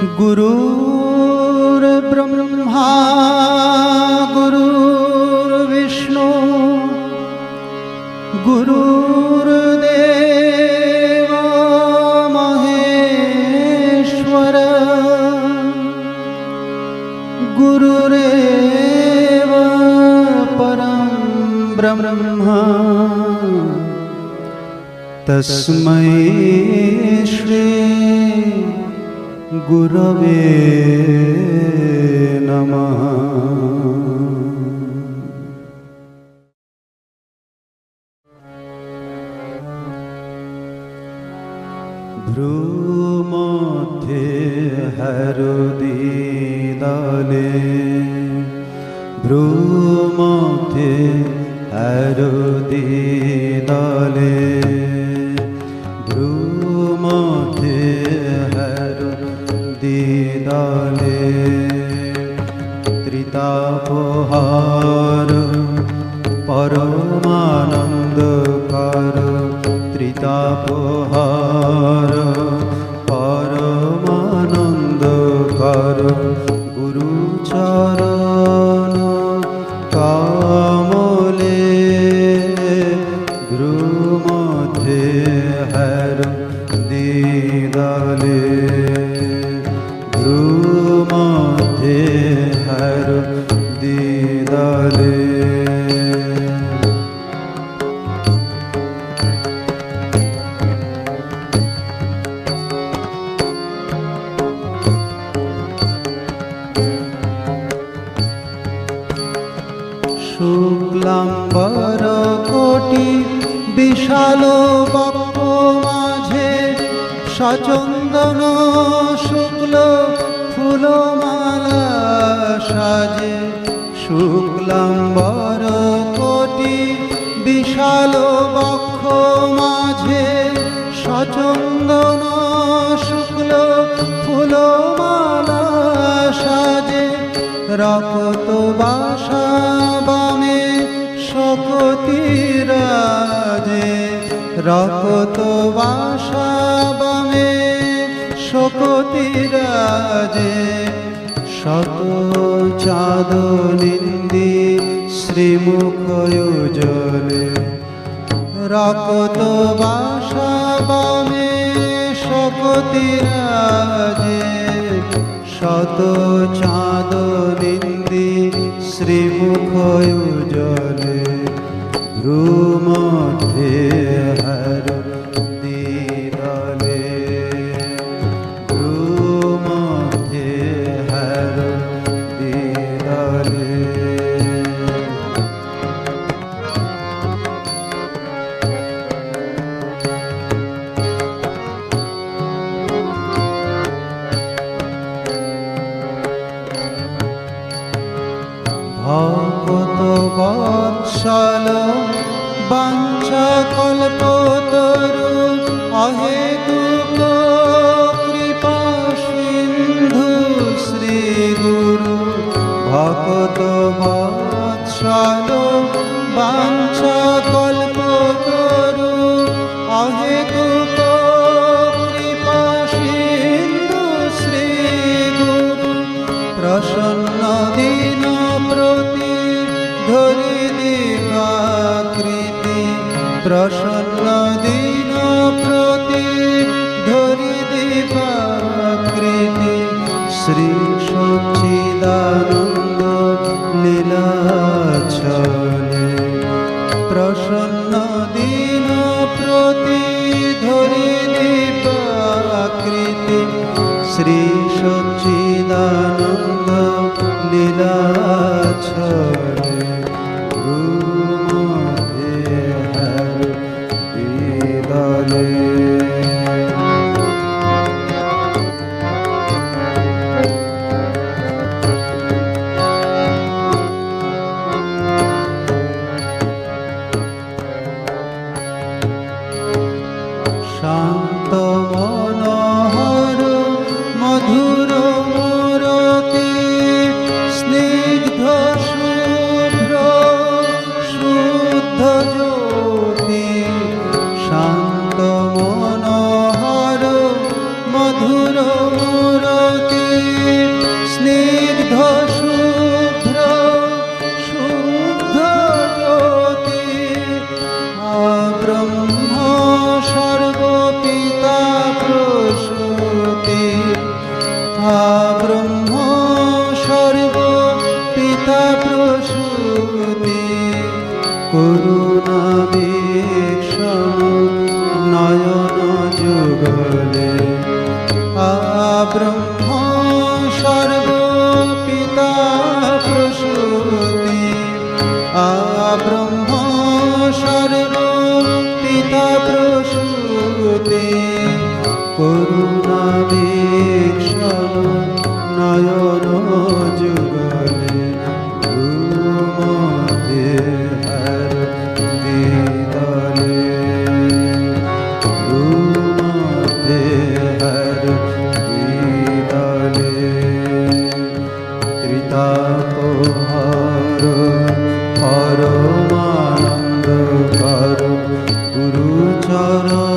गुरुर्ब्रह्मा गुरुर्विष्णु गुरुर्देव महेश्वर गुरुरेव परं ब्रह्मा। तस्मै श्री গুরবে নমঃ। ভ্রুমধ্যে হরদিদালে ভ্রুমধ্যে হরদিদালে হরদিদালে কোটি বিশাল বক্ষ মাঝে সচন্দন শুক্ল ফুলমালা সাজে। শুক্লাম্বর কোটি বিশাল বক্ষ মাঝে সচন্দন শুক্ল ফুলমালা সাজে। রকত বাসা বামে শকতি রাজে, রকত বাসা বামে শকতি রাজে। শত চাঁদ নিন্দি শ্রীমুখ জলে রকত বাসা বামে শকতি রাজে। শত চাঁদ নিন্দি শ্রীমুখ জলে ভ্রুমধ্যে ভগত বৎসল বাঞ্ছা কল্পতরু অহেতুক কৃপা সিন্ধু শ্রী গুরু। প্রসন্ন দিন প্রতি ধরি দিবাকৃতি প্রসন্ন শ্রী সচ্চিদানন্দ লীলাছলে প্রসন্ন দিন প্রতি ধরি দীপাকৃতি শ্রী ব্রহ্ম সর্ব পিতা প্রসূতি। করুণাবেক্ষ নয়ন যুগলে। আ ব্রহ্ম চরণ